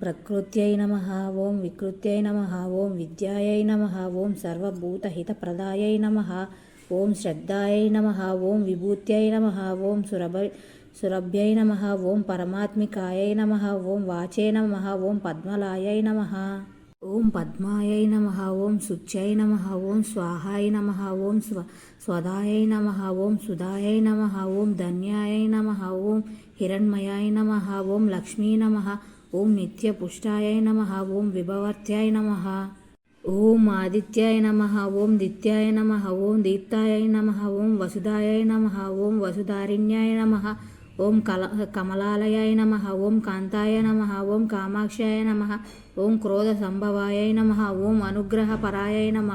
ప్రకృత్యై నమ ఓం వికృత్యై నమ ఓం విద్యాయై నమ ఓం సర్వభూతహితప్రదాయై నమ ఓం శ్రద్ధాయై నమ ఓం విభూత్యై నమ ఓం సురభ సురభ్యై నమ ఓం పరమాత్మికాయై నమ ఓం వాచే నమ ఓం పద్మలాయై నమ ఓం పద్మాయై నమ ఓం శుచ్యై నమ ఓం స్వాహాయ నమ ఓం స్వ స్వదాయై నమ ఓం సుధాయై నమ ఓం ధన్యాయై నమ ఓం హిరణ్మయాయ నమ ఓం లక్ష్మీ నమ ఓం నిత్యపుష్టాయై నమ ఓం విభవర్త్యాయ నమ ఓం ఆదిత్యాయ నమ ఓం దిత్యాయ నమ ఓం దీప్తాయ నమ ఓం వసుదాయ నమ ఓం వసుధారిణ్యాయ నమ ఓం కల కమలాలయాయ నమ ఓం కాంతాయ నమ ఓం కామాక్షాయ నమ ఓం క్రోధ సంభవాయ నమ ఓం అనుగ్రహపరాయ నమ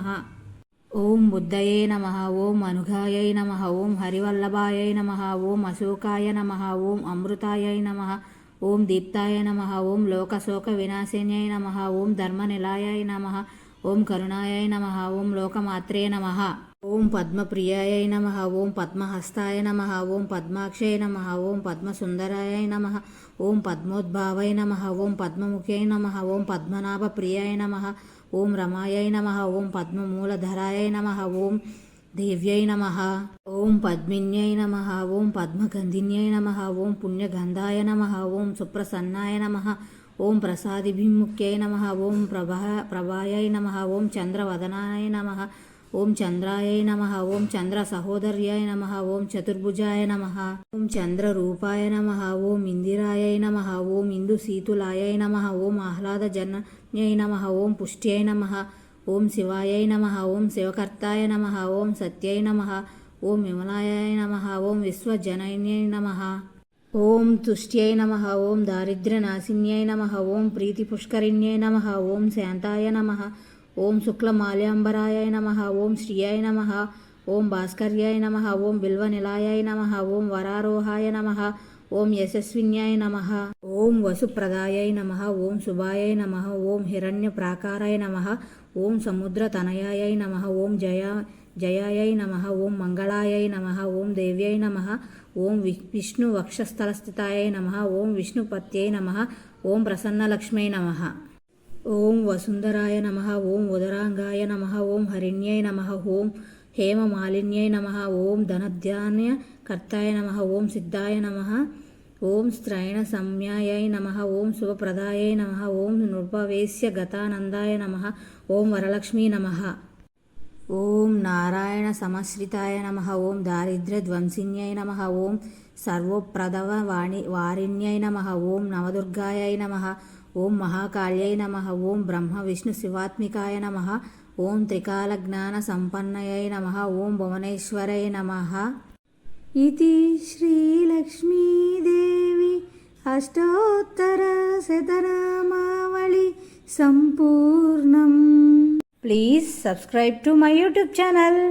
ఓం బుద్ధయే నమ ఓం అనుఘాయ నమ ఓం హరివల్లభాయ నమ ఓం అశోకాయ నమ ఓం అమృతాయ నమ ఓం దీప్తాయ నమ ఓం లోకశోక వినాశిన్యై నమ ఓం ధర్మనిలాయై నమ ఓం కరుణాయై నమ ఓం లోకమాత్రే నమ ఓం పద్మప్రియాయ నమ ఓం పద్మహస్తాయ నమ ఓం పద్మాక్షయ నమ ఓం పద్మసుందరాయ నమ ఓం పద్మోద్భావై నమ ఓం పద్మముఖ్యై నమ ఓం పద్మనాభ ప్రియాయ నమ ఓం రమాయ నమ ఓం పద్మమూలధరాయ నమ ఓం దేవ్యై నమ ఓం పద్మిన్యై నమ ఓం పద్మగంధిన్యై నమ ఓం పుణ్యగంధాయ నమ ఓం సుప్రసన్నాయ నమ ఓం ప్రసాదిభిముఖ్యై నమ ఓం ప్రభా ప్రభాయై నమ ఓం చంద్రవదనాయ నమ ఓం చంద్రాయై నమ ఓం చంద్ర సహోదర్యాయ నమ ఓం చతుర్భుజాయ నమ ఓం చంద్ర రూపాయ నమ ఓం ఇందిరాయై నమ ఓం ఇందు ఇందుశీతులాయై నమ ఓం ఆహ్లాద ఆహ్లాదజన్యై నమ ఓం పుష్ట్యై నమ ఓం శివాయ నమ ఓం శివకర్తాయ నమ ఓం సత్యై నమ ఓం విమలాయ నమ ఓం విశ్వజనైన్యై నమ ఓం తుష్ట్యై నమ ఓం దారిద్ర్యనాశిన్యై నమ ఓం ప్రీతిపుష్కరిణ్యై నమ ఓం శాంతాయ నమ ఓం శుక్లమాల్యాంబరాయ నమ ఓం శ్రియాయ నమ ఓం భాస్కర్యాయ నమ ఓం బిల్వనిలాయ నమ ఓం వరారోహాయ నమ ఓం యశస్విన్యాయ నమ ఓం వసుప్రదాయై నమ ఓం శుభాయై నమ ఓం హిరణ్య ప్రాకారాయ నమ ఓం సముద్ర సముద్రతనయాయై నమ ఓం జయా జయాయై నమ ఓం మంగళాయై నమ ఓం దేవ్యై నమ ఓం వి విష్ణు వక్షస్థలస్థితాయై నమ ఓం విష్ణుపత్యై నమ ఓం ప్రసన్నలక్ష్మై నమ ఓం వసుంధరాయ నమ ఓం ఉదరాంగాయ నమ ఓం హరిణ్యై నమ ఓం హేమమాలిన్యై నమ ఓం ధనధ్యాన్య కర్తాయ నమ ఓం సిద్ధాయ నమ ఓం స్త్రైణ సంజ్ఞాయై నమ ఓం శుభప్రదాయై నమ ఓం నృపవేశ్య గతానందాయ నమ ఓం వరలక్ష్మీ నమ ఓం నారాయణ సమశ్రితాయ నమ ఓం దారిద్ర్యధ్వంసిన్యై నమ ఓం సర్వప్రదవ వాణి వారిణ్యై నమ ఓం నవదుర్గాయై నమ ఓం మహాకాళ్యై నమ ఓం బ్రహ్మ విష్ణు శివాత్మికాయ నమ ఓం త్రికాలజ్ఞాన సంపన్నయై నమ ఓం భువనేశ్వరై నమ ఇది శ్రీలక్ష్మీదేవి అష్టోత్తర శతనామావళి సంపూర్ణం please subscribe to my YouTube channel